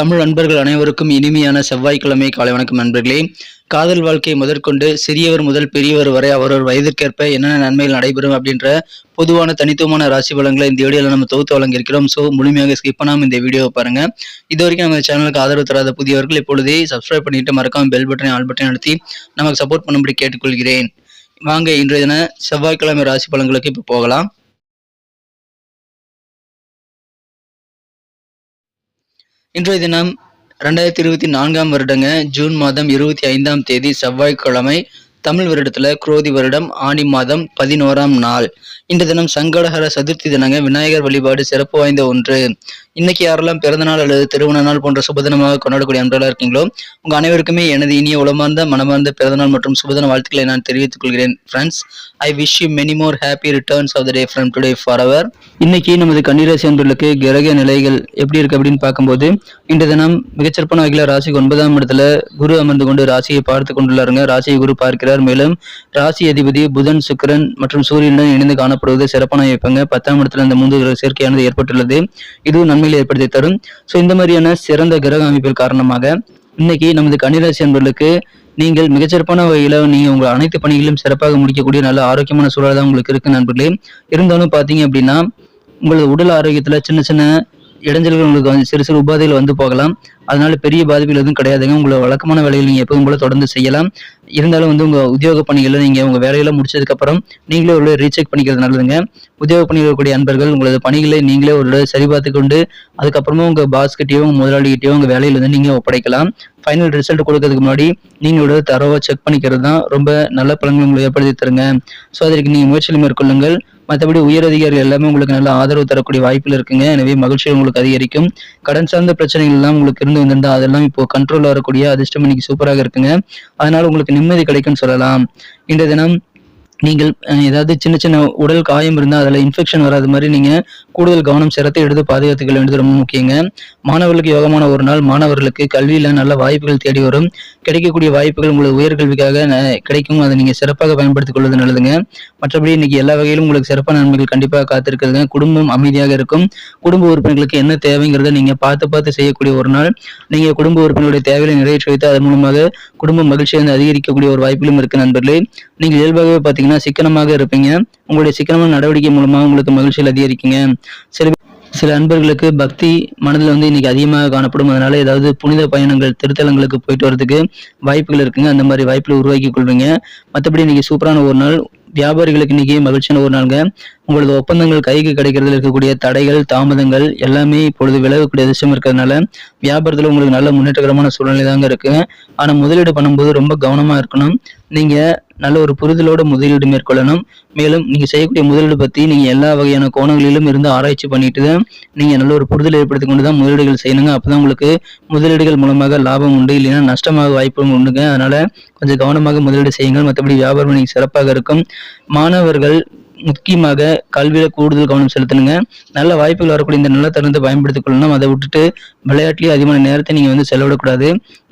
தமிழ் நண்பர்கள் அனைவருக்கும் இனிமையான செவ்வாய்க்கிழமை காலை வணக்கம் நண்பர்களே. காதல் வாழ்க்கை முதற்கொண்டு சிறியவர் முதல் பெரியவர் வரை அவரவர் வயதிற்கேற்ப என்னென்ன நன்மைகள் நடைபெறும் அப்படின்ற பொதுவான தனித்துவமான ராசி பலன்களை இந்த வீடியோவில் நம்ம தொகுத்து வழங்கியிருக்கிறோம். ஸோ முழுமையாக ஸ்கிப் பண்ணாமல் இந்த வீடியோவை பாருங்கள் இது வரைக்கும் நம்ம சேனலுக்கு ஆதரவு தராத புதியவர்கள் இப்பொழுதே சப்ஸ்கிரைப் பண்ணிட்டு மறக்காம பெல் பட்டனை ஆல் பட்டனை நடத்தி நமக்கு சப்போர்ட் பண்ணும்படி கேட்டுக்கொள்கிறேன். வாங்க இன்றைய தின செவ்வாய்க்கிழமை ராசி பலன்களுக்கு இப்போ போகலாம். இன்றைய தினம் ரெண்டாயிரத்தி இருபத்தி நான்காம் வருடங்க ஜூன் மாதம் இருபத்தி ஐந்தாம் தேதி செவ்வாய்க்கிழமை தமிழ் வருடத்துல குரோதி வருடம் ஆணி மாதம் பதினோராம் நாள். இன்று தினம் சங்கடஹர சதுர்த்தி தினங்க விநாயகர் வழிபாடு சிறப்பு வாய்ந்த ஒன்று. இன்னைக்கு யாரெல்லாம் பிறந்தநாள் அல்லது திருமண நாள் போன்ற சுபதினமாக கொண்டாடக்கூடிய அன்றெல்லாம் இருக்கீங்களோ உங்க அனைவருக்குமே எனது இனிய உளமார்ந்த மனமார்ந்த பிறந்தநாள் மற்றும் சுபதின வாழ்த்துக்களை நான் தெரிவித்துக் கொள்கிறேன். Friends I wish you many more happy returns of the day from today for our இன்னைக்கு நமது கன்னிராசி அன்பர்களுக்கு கிரக நிலைகள் எப்படி இருக்கு அப்படின்னு பார்க்கும்போது இன்று தினம் மிகச்சிறப்பான வகையில் ராசிக்கு ஒன்பதாம் இடத்துல குரு அமர்ந்து கொண்டு ராசியை பார்த்து கொண்டுள்ளாருங்க. ராசியை குரு பார்க்கிறார். மேலும் ராசி அதிபதி புதன் சுக்கிரன் மற்றும் சூரியனுடன் இணைந்து காணப்படுவது சிறப்பான வைப்பாங்க பத்தாம் இடத்துல இந்த மூன்று சேர்க்கையானது ஏற்பட்டுள்ளது. இதுவும் நன்மைகளை ஏற்படுத்தி தரும். ஸோ இந்த மாதிரியான சிறந்த கிரக அமைப்பில் காரணமாக இன்னைக்கு நமது கன்னிராசி அன்பர்களுக்கு நீங்கள் மிகச்சிறப்பான வகையில் நீங்கள் உங்கள் அனைத்து பணிகளிலும் சிறப்பாக முடிக்கக்கூடிய நல்ல ஆரோக்கியமான சூழல் தான் உங்களுக்கு இருக்கு நண்பர்களே. இருந்தாலும் பார்த்தீங்க அப்படின்னா உங்களது உடல் ஆரோக்கியத்தில் சின்ன சின்ன இடைஞ்சல்கள் உங்களுக்கு வந்து சிறு சிறு உபாதைகள் வந்து போகலாம். அதனால பெரிய பாதிப்புகள் எதுவும் கிடையாதுங்க. உங்களை வழக்கமான வேலைகள் நீங்கள் எப்போதும் போல தொடர்ந்து செய்யலாம். இருந்தாலும் வந்து உங்கள் உத்தியோக பணிகளில் நீங்கள் உங்கள் வேலையெல்லாம் முடிச்சதுக்கப்புறம் நீங்களே ஒரு ரீசெக் பண்ணிக்கிறது நல்லதுங்க. உத்தியோக பணியில் இருக்கக்கூடிய அன்பர்கள் உங்களது பணிகளை நீங்களே ஒரு சரி பார்த்து கொண்டு அதுக்கப்புறமா உங்கள் பாஸ் கிட்டயோ உங்கள் முதலாளிகிட்டயோ உங்கள் வேலையில வந்து நீங்கள் ஒப்படைக்கலாம். ஃபைனல் ரிசல்ட் கொடுக்கறதுக்கு முன்னாடி நீங்களோட தரவை செக் பண்ணிக்கிறது தான் ரொம்ப நல்ல பலன்களை உங்களுக்கு ஏற்படுத்தி தருங்க. ஸோ அதற்கு நீங்கள் முயற்சியில் மேற்கொள்ளுங்கள். மற்றபடி உயர் அதிகாரிகள் எல்லாமே உங்களுக்கு நல்ல ஆதரவு தரக்கூடிய வாய்ப்புகள் இருக்குங்க. எனவே மகிழ்ச்சி உங்களுக்கு அதிகரிக்கும். கடன் சார்ந்த பிரச்சனைகள் எல்லாம் உங்களுக்கு இருந்து வந்திருந்தா அதெல்லாம் இப்போ கண்ட்ரோல் வரக்கூடிய அதிர்ஷ்டம் இன்னைக்கு சூப்பராக இருக்குங்க. அதனால உங்களுக்கு நிம்மதி கிடைக்கும்னு சொல்லலாம். இந்த தினம் நீங்கள் ஏதாவது சின்ன சின்ன உடல் காயம் இருந்தால் அதில் இன்ஃபெக்ஷன் வராத மாதிரி நீங்கள் கூடுதல் கவனம் சிரத்தை எடுத்து பாதுகாத்துக்க வேண்டியது ரொம்ப முக்கியங்க. மாணவர்களுக்கு யோகமான ஒரு நாள். மாணவர்களுக்கு கல்வியில் நல்ல வாய்ப்புகள் தேடி வரும். கிடைக்கக்கூடிய வாய்ப்புகள் உங்களுக்கு உயர்கல்விக்காக கிடைக்கும். அதை நீங்கள் சிறப்பாக பயன்படுத்திக் கொள்வது நல்லதுங்க. மற்றபடி இன்னைக்கு எல்லா வகையிலும் உங்களுக்கு சிறப்பான நன்மைகள் கண்டிப்பாக காத்திருக்குதுங்க குடும்பம் அமைதியாக இருக்கும். குடும்ப உறுப்பினர்களுக்கு என்ன தேவைங்கிறத நீங்கள் பார்த்து பார்த்து செய்யக்கூடிய ஒரு நாள். நீங்கள் குடும்ப உறுப்பினருடைய தேவைகளை நிறைவேற்றி வைத்து அதன் மூலமாக குடும்ப மகிழ்ச்சியை வந்து அதிகரிக்கக்கூடிய ஒரு வாய்ப்பிலும் இருக்கு நண்பர்களே. நீங்கள் இயல்பாகவே பார்த்தீங்கன்னா சிக்கனமாக இருப்பீங்க. உங்களுடைய சிக்கனமான நடவடிக்கை மூலமாக உங்களுக்கு மகிழ்ச்சியில் அதிகரிக்குங்க சில சில அன்பர்களுக்கு பக்தி மனதில் வந்து இன்னைக்கு அதிகமாக காணப்படும். அதனால ஏதாவது புனித பயணங்கள் திருத்தலங்களுக்கு போயிட்டு வரதுக்கு வாய்ப்புகள் இருக்குங்க. அந்த மாதிரி வாய்ப்புகளை உருவாக்கி கொள்வீங்க. மற்றபடி இன்னைக்கு சூப்பரான ஒரு நாள். வியாபாரிகளுக்கு இன்னைக்கு மகிழ்ச்சியான ஒரு நாளுங்க. உங்களது ஒப்பந்தங்கள் கைக்கு கிடைக்கிறதுல இருக்கக்கூடிய தடைகள் தாமதங்கள் எல்லாமே இப்பொழுது விலகக்கூடிய அதிர்ஷ்டம் இருக்கிறதுனால வியாபாரத்தில் உங்களுக்கு நல்ல முன்னேற்றகரமான சூழ்நிலை தாங்க இருக்கு. ஆனால் முதலீடு பண்ணும்போது ரொம்ப கவனமாக இருக்கணும். நீங்கள் நல்ல ஒரு புரிதலோட முதலீடு மேற்கொள்ளணும். மேலும் நீங்க செய்யக்கூடிய முதலீடு பத்தி நீங்க எல்லா வகையான கோணங்களிலும் இருந்து ஆராய்ச்சி பண்ணிட்டு தான் நீங்க நல்ல ஒரு புரிதல் ஏற்படுத்தி கொண்டு தான் முதலீடுகள் செய்யணுங்க. அப்பதான் உங்களுக்கு முதலீடுகள் மூலமாக லாபம் உண்டு இல்லைன்னா நஷ்டமாக வாய்ப்பும் உண்டுங்க. அதனால கொஞ்சம் கவனமாக முதலீடு செய்யுங்கள். மற்றபடி வியாபாரம் நீங்கள் சிறப்பாக இருக்கும். மாணவர்கள் முக்கியமாக கல்வியில கூடுதல் கவனம் செலுத்தணுங்க. நல்ல வாய்ப்புகள் வரக்கூடிய இந்த நல்ல தருணத்தை பயன்படுத்திக் கொள்ளணும். அதை விட்டுட்டு விளையாட்டுலேயே அதிகமான நேரத்தை நீங்க வந்து செலவிடக்கூடாது.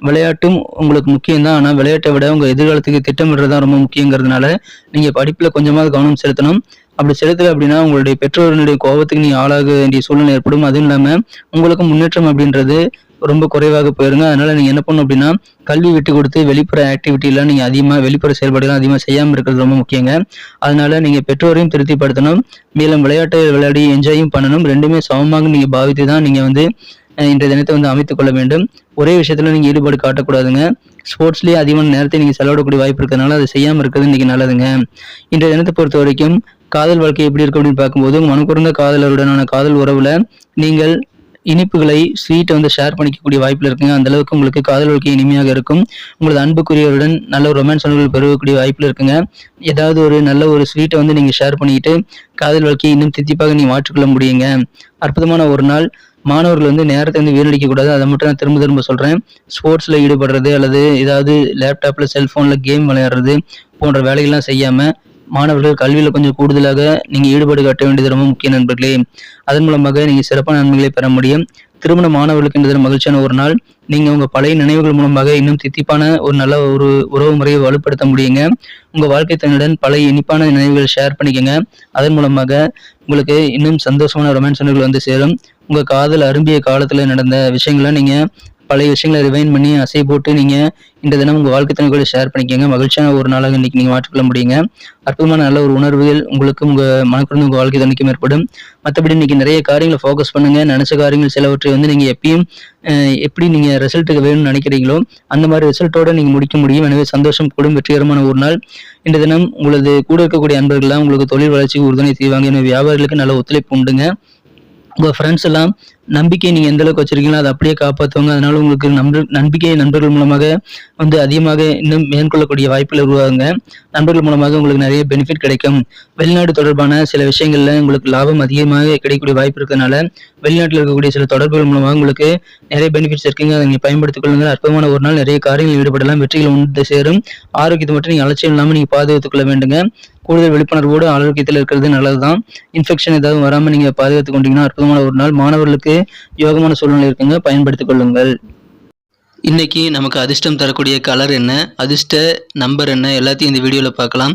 விளையாட்டும் உங்களுக்கு முக்கியம் தான் ஆனால் விளையாட்டை விட உங்க எதிர்காலத்துக்கு திட்டமிடுறது தான் ரொம்ப முக்கியங்கிறதுனால நீங்க படிப்புல கொஞ்சமாவது கவனம் செலுத்தணும். அப்படி செலுத்தல அப்படின்னா உங்களுடைய பெற்றோர்களுடைய கோபத்துக்கு நீ ஆளாக வேண்டிய சூழ்நிலை ஏற்படும். அதுவும் இல்லாம உங்களுக்கு முன்னேற்றம் அப்படின்றது ரொம்ப குறைவாக போயிருங்க. அதனால நீங்க என்ன பண்ணணும் அப்படின்னா கல்வி விட்டு கொடுத்து வெளிப்புற ஆக்டிவிட்டி எல்லாம் நீங்க அதிகமா வெளிப்புற செயல்பாடுகள் அதிகமா செய்யாம இருக்கிறது ரொம்ப முக்கியங்க. அதனால நீங்க பெற்றோரையும் திருப்திப்படுத்தணும். மேலும் விளையாட்டை விளையாடி என்ஜாயும் பண்ணணும். ரெண்டுமே சமமாக நீங்க பாவித்து தான் நீங்க வந்து அஹ், இன்றைய தினத்தை வந்து அமைத்துக் கொள்ள வேண்டும். ஒரே விஷயத்துல நீங்க ஈடுபாடு காட்டக்கூடாதுங்க. ஸ்போர்ட்ஸ்லயே அதிகமான நேரத்தை நீங்க செலவிடக்கூடிய வாய்ப்பு இருக்கிறதுனால அதை செய்யாம இருக்கிறது இன்னைக்கு நல்லதுங்க. இன்றைய தினத்தை பொறுத்த வரைக்கும் காதல் வாழ்க்கை எப்படி இருக்கு அப்படின்னு பார்க்கும்போது உங்க மனக்குறந்த காதலருடனான காதல் உறவுல நீங்கள் இனிப்புகளை ஸ்வீட்டை வந்து ஷேர் பண்ணிக்கக்கூடிய வாய்ப்பில் இருக்குங்க. அந்த அளவுக்கு உங்களுக்கு காதல் வாழ்க்கை இனிமையாக இருக்கும். உங்களது அன்புக்குரியவருடன் நல்ல ஒரு ரொமான்ஸ் உணர்வுகள் பெறக்கூடிய வாய்ப்பில் இருக்குங்க. ஏதாவது ஒரு நல்ல ஒரு ஸ்வீட்டை வந்து நீங்கள் ஷேர் பண்ணிக்கிட்டு காதல் வாழ்க்கையை இன்னும் தித்திப்பாக நீங்கள் மாற்றிக்கொள்ள முடியுங்க. அற்புதமான ஒரு நாள். மாணவர்கள் வந்து நேரத்தை வந்து வீணடிக்க கூடாது அதை மட்டும் நான் திரும்ப திரும்ப சொல்கிறேன் ஸ்போர்ட்ஸில் ஈடுபடுறது அல்லது ஏதாவது லேப்டாப்பில் செல்ஃபோனில் கேம் விளையாடுறது போன்ற வேலைகள்லாம் செய்யாமல் மாணவர்கள் கல்வியில் கொஞ்சம் கூடுதலாக நீங்கள் ஈடுபாடு காட்ட வேண்டியது ரொம்ப முக்கிய நண்பர்களே. அதன் மூலமாக நீங்கள் சிறப்பான நன்மைகளை பெற முடியும். திருமண மாணவர்களுக்கு இந்த மகிழ்ச்சியான ஒரு நாள். நீங்கள் உங்கள் பழைய நினைவுகள் மூலமாக இன்னும் தித்திப்பான ஒரு நல்ல ஒரு உறவு முறையை வலுப்படுத்த முடியுங்க. உங்கள் வாழ்க்கை தன்னுடன் பழைய இனிப்பான நினைவுகளை ஷேர் பண்ணிக்கோங்க. அதன் மூலமாக உங்களுக்கு இன்னும் சந்தோஷமான ரொமான்ஸ் வந்து சேரும். உங்கள் காதல் அரும்பிய காலத்தில் நடந்த விஷயங்களை நீங்கள் பழைய விஷயங்களை ரிவைன் பண்ணி அசை போட்டு நீங்கள் இந்த தினம் உங்கள் வாழ்க்கை துணைகளை ஷேர் பண்ணிக்கோங்க. மகிழ்ச்சியான ஒரு நாளாக இன்னைக்கு நீங்கள் மாற்றிக்கொள்ள முடியுங்க. அற்புதமான நல்ல ஒரு உணர்வுகள் உங்களுக்கும் உங்கள் மனக்குடன் உங்கள் வாழ்க்கை துணைக்கும் ஏற்படும். மற்றபடி இன்னைக்கு நிறைய காரியங்களை ஃபோக்கஸ் பண்ணுங்கள் நினச்ச காரியங்கள் சிலவற்றை வந்து நீங்கள் எப்பயும் எப்படி நீங்கள் ரிசல்ட்டுக்கு வேணும்னு நினைக்கிறீங்களோ அந்த மாதிரி ரிசல்ட்டோட நீங்கள் முடிக்க முடியும். எனவே சந்தோஷம் கூடும் வெற்றிகரமான ஒரு நாள். இந்த தினம் உங்களது கூட இருக்கக்கூடிய அன்பர்கள்லாம் உங்களுக்கு தொழில் வளர்ச்சிக்கு உறுதுணை செய்வாங்க. எனவே வியாபாரிகளுக்கு நல்ல ஒத்துழைப்பு உண்டுங்க. உங்கள் ஃப்ரெண்ட்ஸ் எல்லாம் நம்பிக்கை நீங்கள் எந்த அளவுக்கு வச்சிருக்கீங்களோ அதை அப்படியே காப்பாற்றுவாங்க அதனால உங்களுக்கு நம்ப நம்பிக்கை நண்பர்கள் மூலமாக வந்து அதிகமாக இன்னும் மேற்கொள்ளக்கூடிய வாய்ப்புகள் உருவாகுங்க. நண்பர்கள் மூலமாக உங்களுக்கு நிறைய பெனிஃபிட் கிடைக்கும். வெளிநாடு தொடர்பான சில விஷயங்கள்ல உங்களுக்கு லாபம் அதிகமாக கிடைக்கக்கூடிய வாய்ப்பு இருக்கிறதுனால வெளிநாட்டில் இருக்கக்கூடிய சில தொடர்புகள் மூலமாக உங்களுக்கு நிறைய பெனிஃபிட்ஸ் இருக்குங்க. அதை நீங்கள் பயன்படுத்திக் கொள்ளுங்கள். அற்பமான ஒரு நாள் நிறைய காரியங்கள் ஈடுபடலாம். வெற்றிகள் உண்டு சேரும். ஆரோக்கியத்தை மட்டும் நீங்கள் அலட்சியம் இல்லாமல் நீங்கள் பாதுகாத்துக் கொள்ள வேண்டுங்க. கூடுதல் விழிப்புணர்வோடு ஆரோக்கியத்தில் இருக்கிறது நல்லதுதான். இன்ஃபெக்ஷன் ஏதாவது வராமல் நீங்கள் பாதுகாத்துக் கொண்டீங்கன்னா அற்புதமான ஒரு நாள். மாணவர்களுக்கு யோகமான சூழ்நிலை இருக்குங்க பயன்படுத்திக் கொள்ளுங்கள். இன்னைக்கு நமக்கு அதிர்ஷ்டம் தரக்கூடிய கலர் என்ன அதிர்ஷ்ட நம்பர் என்ன எல்லாத்தையும் இந்த வீடியோவில் பார்க்கலாம்.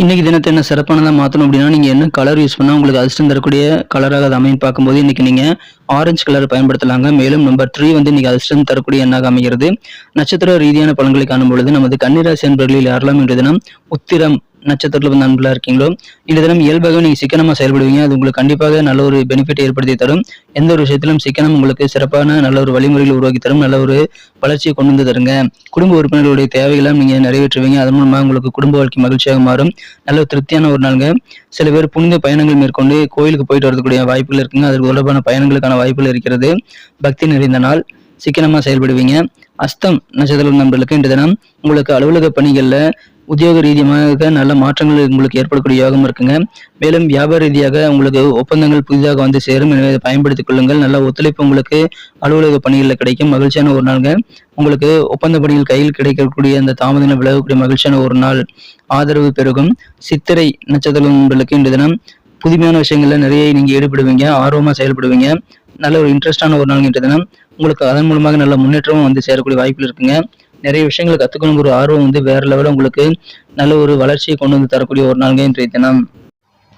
இன்றைக்கி தினத்தை என்ன சிறப்பானதாக மாற்றணும் அப்படின்னா நீங்கள் என்ன கலர் யூஸ் பண்ணால் உங்களுக்கு அதிர்ஷ்டம் தரக்கூடிய கலராக அது அமையும் பார்க்கும்போது இன்னைக்கு நீங்கள் ஆரஞ்சு கலர் பயன்படுத்தலாங்க. மேலும் நம்பர் த்ரீ வந்து இன்றைக்கி அதிர்ஷ்டம் தரக்கூடிய எண்ணாக அமைகிறது. நட்சத்திர ரீதியான பலன்களை காணும் பொழுது நமது கன்னிராசி அன்பர்களில் யாரெல்லாம் இன்றைய தினம் உத்திரம் நட்சத்திரத்தில் வந்து அன்புலா இருக்கீங்களோ இந்த தினம் இயல்பாக நீங்கள் சிக்கனமாக செயல்படுவீங்க. அது உங்களுக்கு கண்டிப்பாக நல்ல ஒரு பெனிஃபிட் ஏற்படுத்தி தரும். எந்த ஒரு விஷயத்திலும் சிக்கனம் உங்களுக்கு சிறப்பான நல்ல ஒரு வழிமுறைகளை உருவாக்கி தரும். நல்ல ஒரு வளர்ச்சியை கொண்டு வந்து தருங்க. குடும்ப உறுப்பினர்களுடைய தேவைகளை நீங்கள் நிறைவேற்றுவீங்க. அதன் மூலமாக உங்களுக்கு குடும்ப வாழ்க்கை மகிழ்ச்சியாக மாறும். நல்ல ஒரு திருப்தியான ஒரு நாளுங்க. சில பேர் புனித பயணங்கள் மேற்கொண்டு கோயிலுக்கு போயிட்டு வரக்கூடிய வாய்ப்புகள் இருக்குங்க. அதற்கு தொடர்பான பயணங்களுக்கான வாய்ப்புகள் இருக்கிறது. பக்தி நிறைந்த நாள். சிக்கனமாக செயல்படுவீங்க. அஸ்தம் நட்சத்திரம் நண்பர்களுக்கு இன்று தினம் உங்களுக்கு அலுவலக பணிகளில் உத்தியோக ரீதியாக நல்ல மாற்றங்கள் உங்களுக்கு ஏற்படக்கூடிய யோகம் இருக்குங்க. மேலும் வியாபார ரீதியாக உங்களுக்கு ஒப்பந்தங்கள் புதிதாக வந்து சேரும். எனவே அதை பயன்படுத்திக் கொள்ளுங்கள். நல்ல ஒத்துழைப்பு உங்களுக்கு அலுவலக பணிகளில் கிடைக்கும். மகிழ்ச்சியான ஒரு நாளுங்க. உங்களுக்கு ஒப்பந்த பணிகள் கையில் கிடைக்கக்கூடிய அந்த தாமதங்கள் விலகக்கூடிய மகிழ்ச்சியான ஒரு நாள். ஆதரவு பெருகும். சித்திரை நட்சத்திரம் உங்களுக்கு இன்று தினம் புதுமையான விஷயங்கள்ல நிறைய நீங்க ஈடுபடுவீங்க. ஆர்வமா செயல்படுவீங்க. நல்ல ஒரு இன்ட்ரெஸ்டான ஒரு நாள் இன்றைய தினம். உங்களுக்கு அதன் மூலமாக நல்ல முன்னேற்றமும் வந்து சேரக்கூடிய வாய்ப்பு இருக்குங்க. நிறைய விஷயங்களை கற்றுக்கணுங்கிற ஒரு ஆர்வம் வந்து வேற லெவலில் உங்களுக்கு நல்ல ஒரு வளர்ச்சியை கொண்டு வந்து தரக்கூடிய ஒரு நாள்ங்க இன்றைய தினம்.